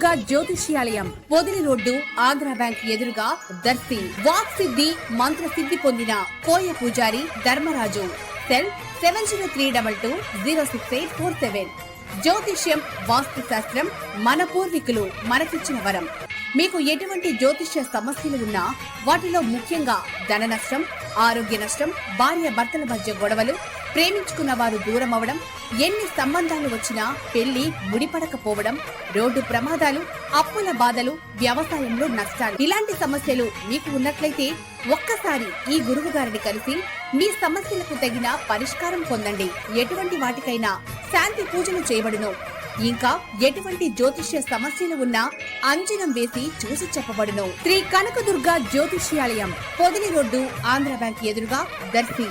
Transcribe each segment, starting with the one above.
దుర్గా జ్యోతిష్యాలయం Podili road Andhra bank ఎదురుగా Darsi walk సిద్ధి మంత్ర సిద్ధి పొందిన కోయ పూజారి Dharmaraju. Cell seven zero three double two zero six eight four seven జ్యోతిష్యం వాస్తు శాస్త్రం మన పూర్వీకులు మనకిచ్చిన వరం. మీకు ఎటువంటి జ్యోతిష్య సమస్యలు ఉన్నా వాటిలో ముఖ్యంగా ధన నష్టం ఆరోగ్య నష్టం భార్య భర్తల మధ్య గొడవలు ప్రేమించుకున్న వారు దూరం అవడం ఎన్ని సంబంధాలు వచ్చినా పెళ్ళి ముడిపడకపోవడం రోడ్డు ప్రమాదాలు అప్పుల బాధలు వ్యవసాయంలో నష్టాలు. ఇలాంటి సమస్యలు మీకు ఉన్నట్లయితే ఒక్కసారి ఈ గురువు గారిని కలిసి మీ సమస్యలకు తగిన పరిష్కారం పొందండి. ఎటువంటి వాటికైనా శాంతి పూజలు చేయబడును. ఇంకా ఎటువంటి జ్యోతిష్య సమస్యలు ఉన్నా అంజనం వేసి చూసి చెప్పబడును. శ్రీ కనకదుర్గ జ్యోతిష్యాలయం పొదిలి రోడ్డు ఆంధ్ర బ్యాంక్ ఎదురుగా దర్శి.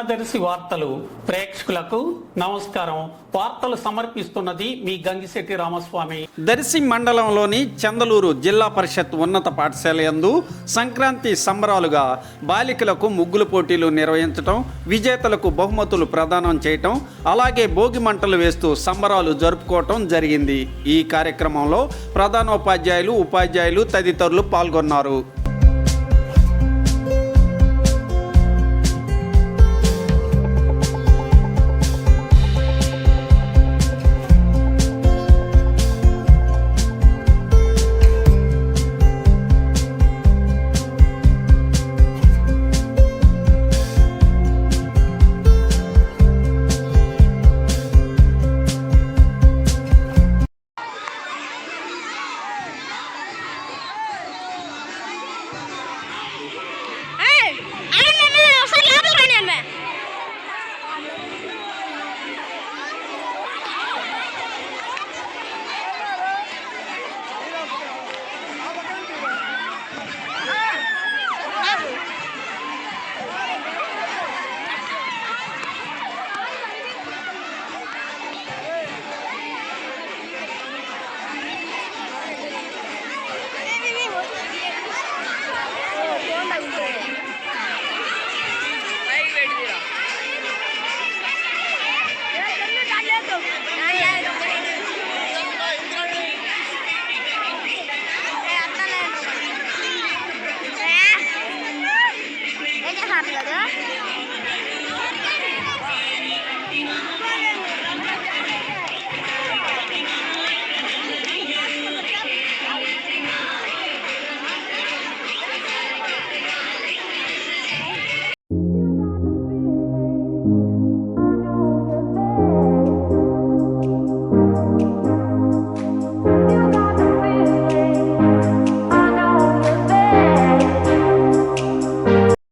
మన దర్శి వార్తలు ప్రేక్షకులకు నమస్కారం. వార్తలు సమర్పిస్తున్నది మీ గంగిశెట్టి రామస్వామి. దర్శి మండలంలోని చందలూరు జిల్లా పరిషత్ ఉన్నత పాఠశాల యందు సంక్రాంతి సంబరాలుగా బాలికలకు ముగ్గులు పోటీలు నిర్వహించటం విజేతలకు బహుమతులు ప్రదానం చేయటం అలాగే భోగి మంటలు వేస్తూ సంబరాలు జరుపుకోవటం జరిగింది. ఈ కార్యక్రమంలో ప్రధానోపాధ్యాయులు ఉపాధ్యాయులు తదితరులు పాల్గొన్నారు. 好的。